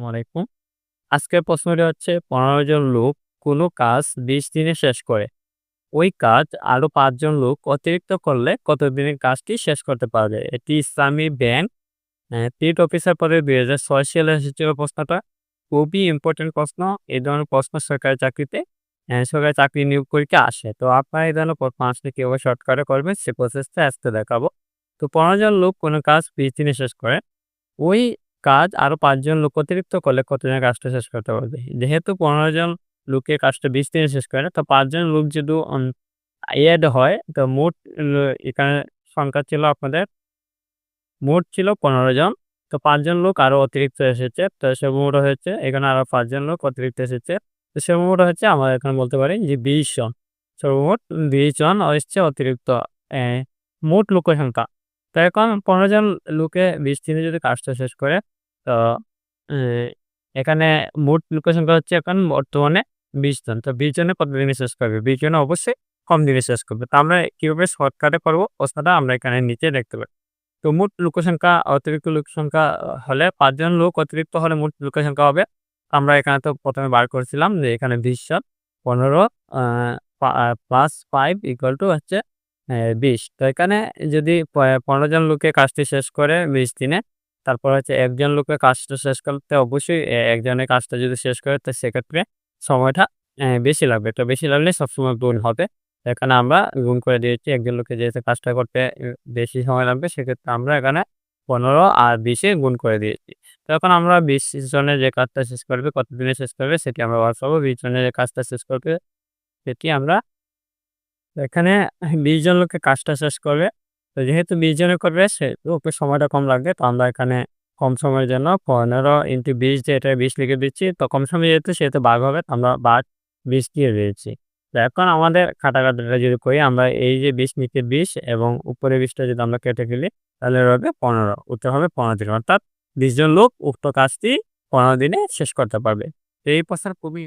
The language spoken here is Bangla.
আসসালামু আলাইকুম। আজকের প্রশ্নটি হচ্ছে ১৫ জন লোক কোনো কাজ ২০ দিনে শেষ করে। ওই কাজ আরও পাঁচজন লোক অতিরিক্ত করলে কত দিনে কাজটি শেষ করতে পারবে? এটি ইসলামী ব্যাংক ফিল্ড অফিসার পদে ২০০৬ সালে এসেছিল প্রশ্নটা। খুবই ইম্পোর্টেন্ট প্রশ্ন। এই ধরনের প্রশ্ন সরকারি চাকরিতে সরকারি চাকরি নিয়োগ পরীক্ষায় আসে। তো আপনারা এই ধরনের প্রশ্ন আসলে কীভাবে শর্টকাটে করবেন সে প্রসেসটা আজকে দেখাবো। তো ১৫ জন লোক কোনো কাজ ২০ দিনে শেষ করে। ওই কাজ আরও পাঁচজন লোক অতিরিক্ত করলে কত দিনে কাজটা শেষ করতে পারবে? যেহেতু ১৫ জন লোকে কাজটা ২০ দিনে শেষ করে, না তো পাঁচজন লোক যদি এড হয় তো মোট এখানে সংখ্যা ছিল আপনাদের মোট ছিল ১৫ জন। তো পাঁচজন লোক আরও অতিরিক্ত এসেছে। তো সর্বমোট হয়েছে এখানে আরও পাঁচজন লোক অতিরিক্ত এসেছে। তো সর্বমোট হচ্ছে আমরা এখানে বলতে পারি যে ২০ জন। সর্বমোট ২০ জন এসছে অতিরিক্ত মোট লোকের সংখ্যা। তো এখন ১৫ জন লোকে ২০ দিনে যদি কাজটা শেষ করে, তো এখানে মোট লোকের সংখ্যা হচ্ছে এখন বর্তমানে ২০ জন। তো ২০ জনে কত দিনে শেষ করবে? ২০ জনে অবশ্যই কম দিনে শেষ করবে। তো আমরা কীভাবে শর্টকাটে করব প্রশ্নটা আমরা এখানে নিচে দেখতে পারি। তো মোট লোক সংখ্যা, অতিরিক্ত লোক সংখ্যা হলে পাঁচজন লোক অতিরিক্ত হলে মোট লোকের সংখ্যা হবে। আমরা এখানে তো প্রথমে বার করেছিলাম যে এখানে ২০ জন ১৫ uh plus five equal to হচ্ছে ২০। তো এখানে যদি প ১৫ জন লোকে কাজটি শেষ করে ২০ দিনে, তারপর হচ্ছে একজন লোকের কাজটা শেষ করতে অবশ্যই একজনের কাজটা যদি শেষ করে তো সেক্ষেত্রে সময়টা বেশি লাগবে। তো বেশি লাগলে সবসময় গুণ হবে। এখানে আমরা গুণ করে দিয়েছি। একজন লোকের যেহেতু কাজটা করতে বেশি সময় লাগবে সেক্ষেত্রে আমরা এখানে ১৫ আর বিশে গুণ করে দিয়েছি। তো এখন আমরা ২০ জনের যে কাজটা শেষ করবে, কত দিনে শেষ করবে সেটি আমরা বার করব। ২০ জনের যে কাজটা শেষ করবে সেটি আমরা এখানে ২০ জন লোকে কাজটা শেষ করবে। তো যেহেতু ২০ জনে করবে সেহেতু ওকে সময়টা কম লাগবে। তো আমরা এখানে কম সময়ের জন্য ১৫ ইন্টু ২০ দিয়ে এটা ২০ লিখে দিচ্ছি। তো কম সময় যেহেতু সেহেতু বাঘ হবে। আমরা বাঘ ২০ দিয়ে দিয়েছি। তো এখন আমাদের কাটাকাটিটা যদি করি, আমরা এই যে ২০ নিচে ২০ এবং উপরে ২০ টা যদি আমরা কেটে ফেলি, তাহলে হবে ১৫ উত্তর হবে ১৫ দিন। অর্থাৎ ২০ জন লোক উক্ত কাজটি ১৫ দিনে শেষ করতে পারবে। তো এই প্রশ্নের খুবই